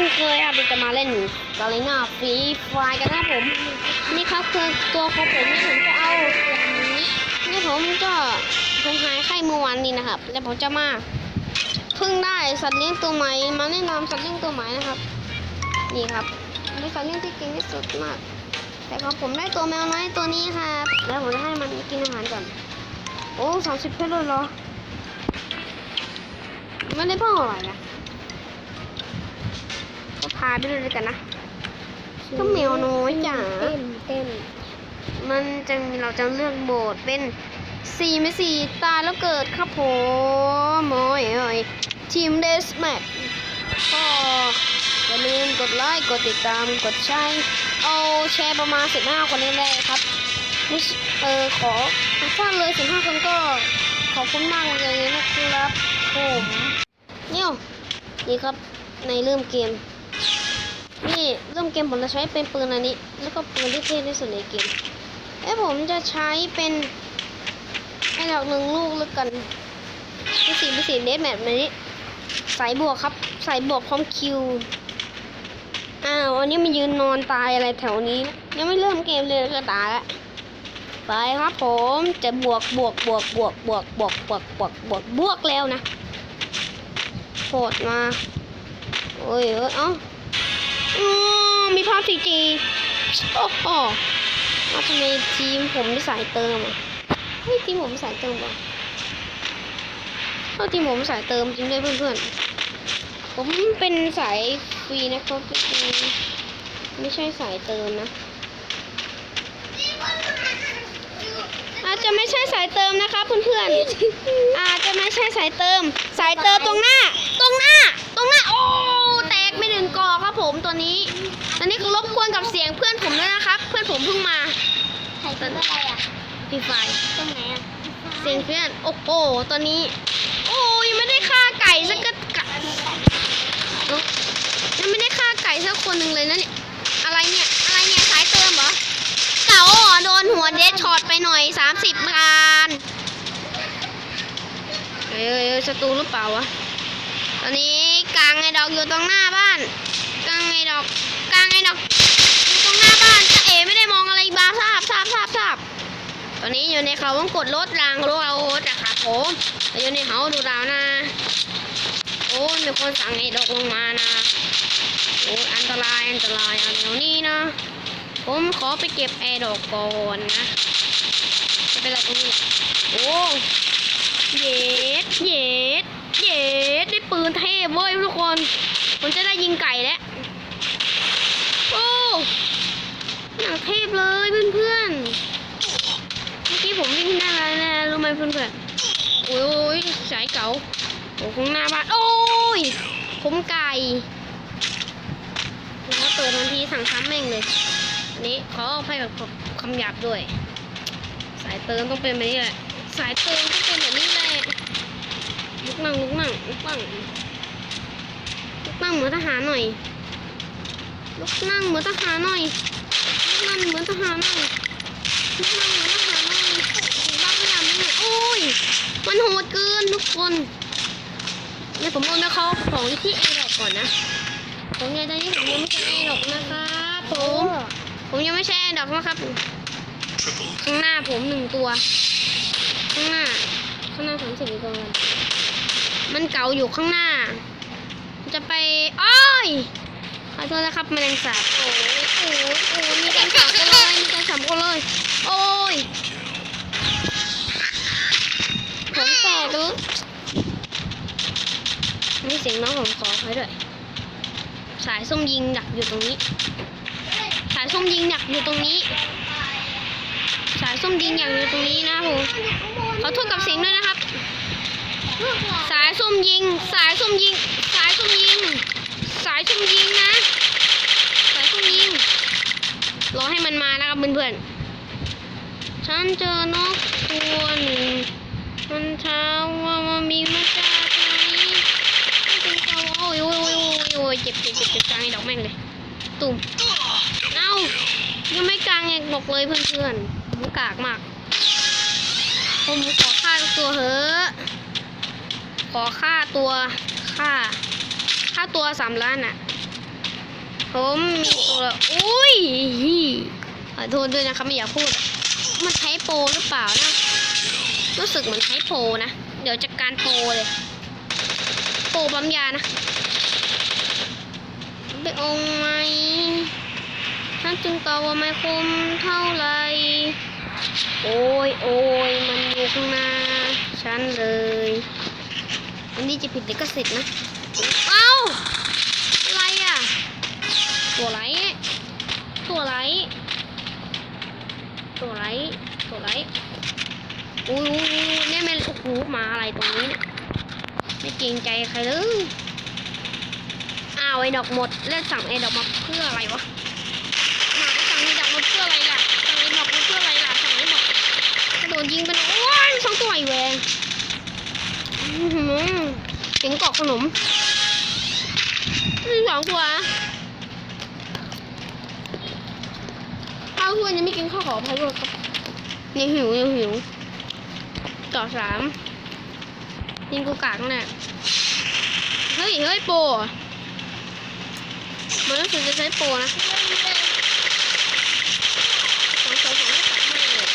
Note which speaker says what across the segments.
Speaker 1: ช่นเคยครับเราจะมาเล่นกาเลน่าฟรีไฟกันนะผม นี่ครับคือตัวของผมนี่ผมจะเอานี่ผมก็ผมหายไข้เมื่อวานนี้นะครับ แล้วผมจะมาเพิ่งได้สัตว์เลี้ยงตัวใหม่มาแนะนำสัตว์เลี้ยงตัวใหม่นะครับ นี่ครับเป็นสัตว์เลี้ยงที่เก่งที่สุดมาก แต่ของผมได้ตัวแมวน้อยตัวนี้ครับ แล้วผมจะให้มันกินอาหารก่อนโอ้สามสิบเพชรเลยเหรอไม่ได้เพิ่มอะไรนะ พาไปดูด้วยกันนะก็แมวน้อยจ๋า
Speaker 2: เต้นเต้น
Speaker 1: มันจะมีเราจะเลือกโบสถ์เป็นสี่ไม่สี่ตายแล้วเกิดครับผมโอ้ยโอ้ยทีมเดสแมทก็อย่าลืมกดไลค์กดติดตามกดแชร์เอาแชร์ประมาณ15คนนี้เลยครับนี่เออขอถ้าเลย15คนก็ขอบคุณมากเลยนะครับผมเนี่ยนี่ครับในเริ่มเกม นี่เริ่มเกมผมจะใช้เป็นปืนอันนี้ แล้วก็ปืนที่เท่ที่สุดในเกมเอ้ผมจะใช้เป็นไอ้ดอกหนึ่งลูกแล้วกันเป็นสีเป็นสีเดสแบบนี้สายบวกครับสายบวกพร้อมคิวอ้าวอันนี้มันยืนนอนตายอะไรแถวนี้ ยังไม่เริ่มเกมเลยก็ตายล้วไปครับผมจะบวกบวกบวกบวกบวกบวกบวกบวกบวกบวกแล้วนะโหดมาโอ้ยเอ้ยเอ้า อืมมีภาพซีจีโอ้โหเอาทำไมทีมผมไม่สายเติมอะเฮ้ยทีมผมไม่สายเติมว่ะเอาทีมผมสายเติมจริงด้วยเพื่อนๆ ผมเป็นสายฟรีนะครับจริงๆไม่ใช่สายเติมนะอาจจะไม่ใช่สายเติมนะคะเพื่อนๆ อาจจะไม่ใช่สายเติม สายเติมตรงหน้า ตรงหน้า ตรงหน้า โอ้ กไม่หนึ่งกอครับผมตัวนี้ตอนนี้รบกวนกับเสียงเพื่อนผมด้วยนะครับ เพื่อนผมเพิ่งมา
Speaker 2: ใครเป็นอะไรอะ
Speaker 1: พี่ไฟ
Speaker 2: ตรงไหนอะ
Speaker 1: เสียงเพื่อนโอ้โหตอนนี้ โอ้ยงไม่ได้ฆ่าไก่สักกะกะเนอะยังไม่ได้ฆ่าไก่สักคนหนึ่งเลยนะเนี่ยอะไรเนี่ยอะไรเนี่ยสายเติมเหรอเก๋าเหรอโดนหัวเดชช็อตไปหน่อยสามสิบมานเอ้ยเอ้ยเอ้ยศัตรูหรือเปล่าวะตอนนี้กลางไอ้ดอกอยู่ตรงหน้าบ้านกลางไอ้ดอกกลางไอ้ดอกอยู่ตรงหน้าบ้านจะเอไม่ได้มองอะไรบ้าทราบทราบทราบทราบตอนนี้อยู่ในเขาวงกดรถรางรถเอาจากขาโผมอยู่ในเขาดูดาวนะโอ้ยมีคนสั่งไอ้ดอกลงมานะโอ้ยอันตรายอันตรายอันเดี๋ยวนี้นะผมขอไปเก็บแอร์ดอกก่อนนะจะเป็นอะไรตรงนี้โอ้เย็ดเย็ดเย็ดได้ ปืนเทพเว้ยทุกคน ผมจะได้ยิงไก่แล้ว โอ้อย่างเทพเลยเพื่อนๆ เมื่อกี้ผมวิ่งที่หน้าร้านนะรู้ไหมเพื่อนๆ โอ้ยโอ้ยสายเก๋าโอ้ข้างหน้าบ้าน โอ้ยผมไก่ผมก็เปิดทันทีสั่งซ้ำแม่งเลยอันนี้ขออภัยกับคำหยาบด้วย สายเติมต้องเป็นแบบนี้แหละ สายเติมต้องเป็นแบบนี้ ลุกนั่งลุกนั่งลุกนั่งลุกนั่งเหมือนทหารหน่อยลุกนั่งเหมือนทหารหน่อยลุกนั่งเหมือนทหารหน่อยลุกนั่งเหมือนทหารหน่อยถึงบ้านไม่ทำเนี่ยโอ้ยมันโหดเกินทุกคนเดี๋ยวผมเอานะเขาของที่เอดอกก่อนนะผมยังตอนนี้ผมยังไม่ใช่เอดอกนะครับผมผมยังไม่ใช่ดอกนะครับข้างหน้าผมหนึ่งตัว ข้างหน้า ข้างหน้าสามสิบตัว มันเก่าอยู่ข้างหน้า จะไปอ้อยขอโทษนะครับแมลงสาบโอ้ยโอ้ยโอ้ยมีกันสามคนเลยมีกันสามคนเลย โอ้ยผมแตกหรือนี่เสียงน้องผมขอให้ด้วย สายส้มยิงดักอยู่ตรงนี้ สายส้มยิงหยักอยู่ตรงนี้ สายส้มยิงหยักอยู่ตรงนี้นะครับผมขอโทษกับเสียงด้วยนะครับ สายส้มยิง สายส้มยิง สายส้มยิง สายส้มยิงนะ สายส้มยิง รอให้มันมานะครับเพื่อนๆ ฉันเจอนกตัวหนึ่งมันเช้าว่ามันมีมาจากไหนเป็นตัวโอ้ยโอ้ยโอ้ยโอ้ยโอ้ยเจ็บเจ็บเจ็บเจ็บกลางไอ้ดอกแม่งเลย ตุ่มเอ้ายังไม่กลางเอกบอกเลยเพื่อนๆผมกากมาก ผมขอค่าตัวเถอะ ขอค่าตัวค่า ค่าตัวสามล้านอะผมมีตัวอุ้ยขอโทษด้วยนะครับไม่อยากพูด มันใช้โปรหรือเปล่านะ รู้สึกเหมือนใช้โปรนะ เดี๋ยวจัดการโปรเลย โปรปั๊มยานะไปองไหมท่านจึงตอบว่าไม่คุ้มเท่าไร โอ้ยโอ้ยมันอยู่ข้างหน้าฉันเลย อันนี้จะผิดลิขสิทธิ์นะ เอ้า อะไรอะ ตัวไร ตัวไร ตัวไร ตัวไรอุ้ยอุ้ยนี่ยแม่โอ้โหมาอะไรตรงนี้เนี่ยไม่เกรงใจใครเลยอ้าวไอ้ดอกหมด เลือกสั่งไอ้ดอกมาเพื่ออะไรวะมาสั่งไอ้ดอกมาเพื่ออะไรล่ะ สั่งไอ้ดอกมาเพื่ออะไรล่ะ สั่งไอ้ดอกกระโดดยิงไปนะโอ้ยสองตัวไอ้แหวง เสียงกรอกขนมสองตัวข้าวเพื่อนยังไม่กินข้าวขออภัยด้วยครับยังหิวยังหิว ต่อสามยิงกูกากนั่นแหละเฮ้ยเฮ้ยโปะมันรู้สึกจะใช้โปนะสองสองสองไม่ตัดแม่งเลย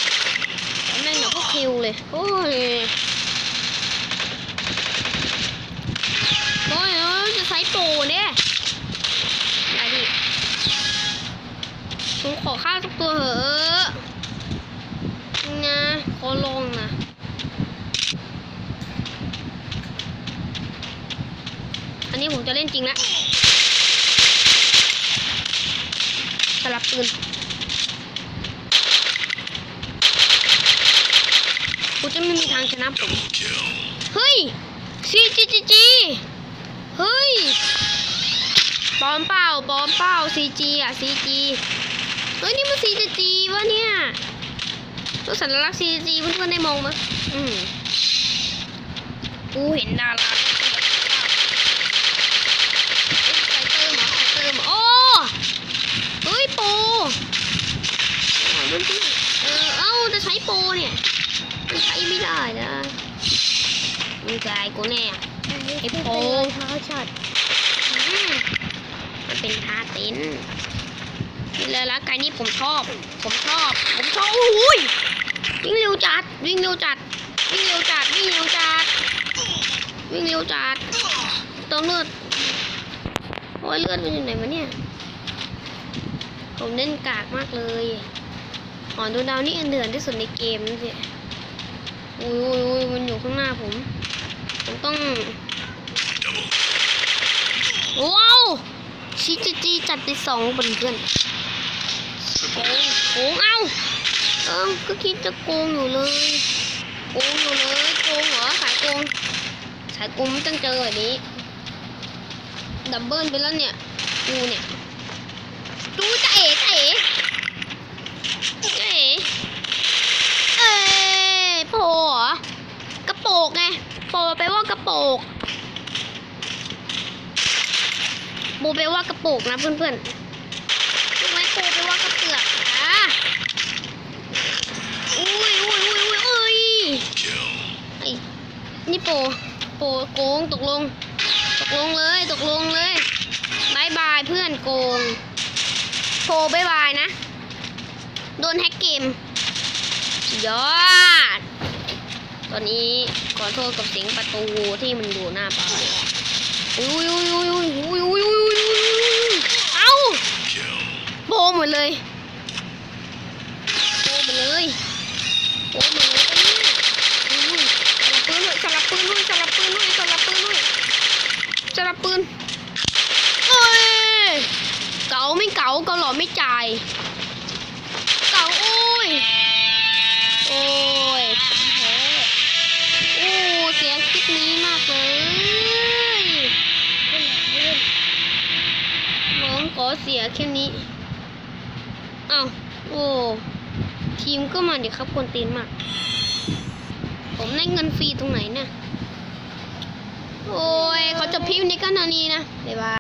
Speaker 1: แม่งเดี๋ยวก็คิวเลย โอ้ยโอ้ยเอ้ยจะใช้โปรเนี่ยได้ดิ ผมขอข้าวสักตัวเหอะนะขอลงนะอันนี้ผมจะเล่นจริงแล้วสลับปืนกูจะไม่มีทางชนะผมเฮ้ยซีจีจีจีเฮ้ยปอมเปล่าปอมเปล่าซีจีอะซีจี เฮ้ยนี่มันซีจีจีวะเนี่ยรูปสัญลักษณ์ซีจีเพื่อนๆได้มองมั้ยอืมกูเห็นดาราใส่เติมเหรอใส่เติมเหรอโอ้เฮ้ยโปรอ๋อรุ่นพี่เออเอ้าจะใช้โปรเนี่ยมันใช้ไม่ได้นะมึงใจกูแน่ไอ้โป
Speaker 2: เท้าช็อต
Speaker 1: อืมมันเป็นท่าเต้นนี่ เลยละไกนี่ผมชอบ ผมชอบ ผมชอบโอ้ยวิ่งเร็วจัด วิ่งเร็วจัด วิ่งเร็วจัด วิ่งเร็วจัด วิ่งเร็วจัดเติมเลือดโอ้ยเลือดมันอยู่ไหนวะเนี่ย ผมเล่นกากมากเลยอ๋อดูดาวนี่เดือนที่สุดในเกมนั่นสิอุ้ยอุ้ยอุ้ยมันอยู่ข้างหน้าผม ผมต้องว้าวชิจิจีจัดไปสองบนเพื่อน โกงโกงเอ้าเออก็คิดจะโกงอยู่เลยโกงอยู่เลยโกงเหรอสายโกงสายโกงไม่ต้องเจอแบบนี้ดับเบิลไปแล้วเนี่ยกูเนี่ยดูจะเอ๋จะเอ๋จะเอ๋เอ้ยโปเหรอกระโปกไงโปไปว่ากระโปกโบไปว่ากระโปกนะเพื่อนๆรู้ไหมโปไปว่ากระ เปือกอะอุ้ยอุ้ยอุ้ยอุ้ยเอ้ยไอ้นี่โปโปโกงตกลง ตกลงเลยตกลงเลยบายบายเพื่อนโกงโปบายบายนะ โดนแฮกเกมยอด ตอนนี้ขอโทษกับเสียงประตูที่มันอยู่หน้าบ้าอุ้ยอุ้ยอุ้ยอุ้ยอุ้ยอุ้ยอุ้ยอุ้ยอุ้ยเอ้าโบหมดเลย เลยโบหมดเลยอุ้ยสลับปืนด้วยสลับปืนด้วยสลับปืนด้วยสลับปืนสลับปืนโอ้ยเก๋าไม่เก๋ากาหล่อไม่จ่ายเก๋าโอ้ยโอ้ยโอ้เสียงคลิปนี้มากเลยน้องขอเสียแค่นี้อ้าวโอ้ ทีมก็มาเดี๋ยวครับคนตีนมาก ผมได้เงินฟรีตรงไหนเนี่ย โอ้ยเขาจะพิมพ์ในกันนานีนะ บ๊ายบาย